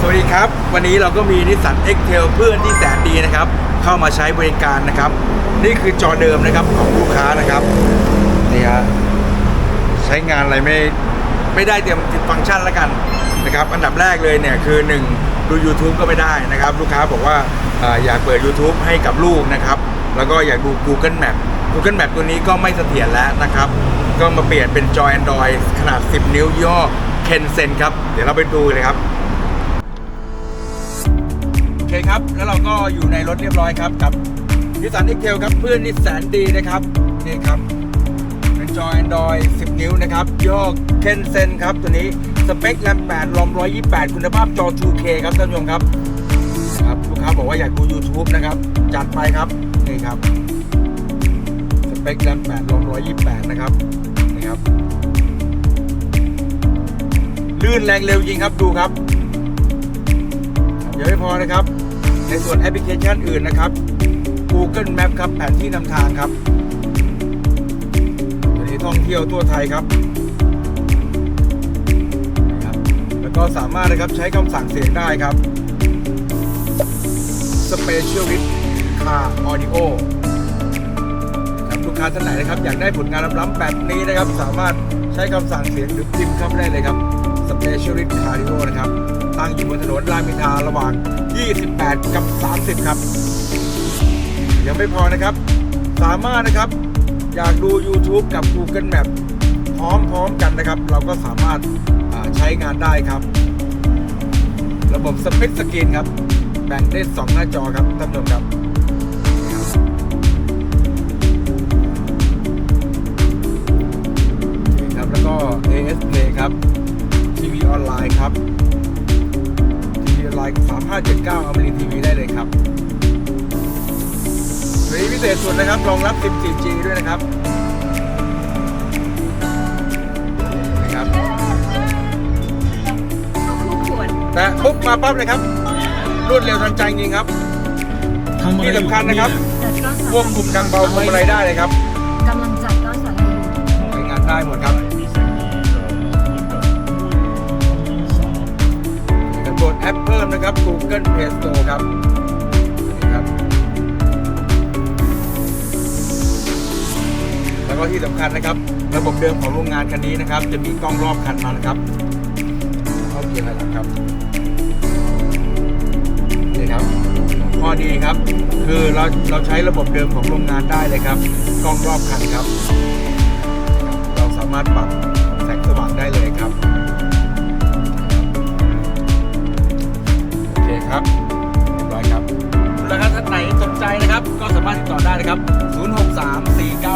สวัสดีครับ วันนี้เราก็มีนิสสัน x t a i l เพื่อนที่แสนดีนะครับ เข้ามาใช้บริการนะครับ นี่คือจอเดิมนะครับของลูกค้านะครับนี่ฮะใช้งานอะไรไม่ไม่ได้เตรียมฟังก์ชันแล้วกันนะครับ อันดับแรกเลยเนี่ยคือ 1 ดู YouTube ก็ไม่ได้นะครับ ลูกค้าบอกว่าออยากเปิด YouTube ให้กับลูกนะครับ แล้วก็อยากดู Google Map Google Map ตัวนี้ก็ไม่เสถียรแล้วนะครับ ก็มาเปลี่ยนเป็นจอ Android ขนาด 10 นิ้วยี่ห้อ Kensen ครับ เดี๋ยวเราไปดูเลยครับ เคครับ แล้วเราก็อยู่ในรถเรียบร้อยครับ กับนิสสัน x t a i l ครับ เพื่อนนิสสันดีนะครับ นี่ครับเป็นจอ Android 10 นิ้วนะครับยี่ห้อ Kensen ครับ ตัวนี้สเปคแรม8รอม128 คุณภาพจอ 2K ครับท่านผู้ชมครับครับลูกค้าบอกว่าอยากดู YouTube นะครับ จัดไปครับนี่ครับสเปคแรม8รอม128 นะครับนี่ครับลื่นแรงเร็วจริงครับดูครับ ยังไม่พอนะครับ ในส่วนแอปพลิเคชันอื่นนะครับ Google Map ครับแผนที่นำทางครับวันนี้ท่องเที่ยวทั่วไทยครับนะครับ แล้วก็สามารถนะครับใช้คำสั่งเสียงได้ครับ Specialist Car Audio ครับลูกค้าท่านไหนนะครับอยากได้ผลงานล้ำๆแบบนี้นะครับ สามารถใช้คำสั่งเสียงหรือพิมพ์เข้าไปได้เลยครับ Specialist Car Audio นะครับ ตั้งอยู่บนถนนรามอินทราระหว่าง 28 กับ 30 ครับยังไม่พอนะครับ สามารถนะครับอยากดู YouTube กับ Google Map พร้อมๆกันนะครับ เราก็สามารถใช้งานได้ครับ ระบบสเปคสกรีนครับ แบ่งได้ 2 หน้าจอครับท่านผู้ชมครับครับ แล้วก็ AS Play ครับ ทีวีออนไลน์ครับ นไลน์3579อมรินทีวีได้เลยครับวันนี้พิเศษสุดนะครับรองรับ 14G ด้วยนะครับนะครับคู่ขวดแต่ปุ๊บมาปั๊บเลยครับ รวดเร็วทันใจจริงครับทำอะไรที่อยู่สำคัญนะครับจัดก้อนสาควบคุมดังเบาคุมอะไรได้เลยครับกำลังจัดก้อนสาลีอยู่ใช้งานได้หมดครับ อปเพิ่มนะครับ Google Play Store ครับนี่ครับ แล้วก็ที่สำคัญนะครับ ระบบเดิมของโรงงานคันนี้นะครับ จะมีกล้องรอบคันมานะครับเข้าเกียร์อะไรครับนี่ครับข้อดีครับ คือเราเราใช้ระบบเดิมของโรงงานได้เลยครับกล้องรอบคันครับ เราสามารถปรับ นไหนสนใจนะครับก็สามารถติดต่อได้นะครับ 063 498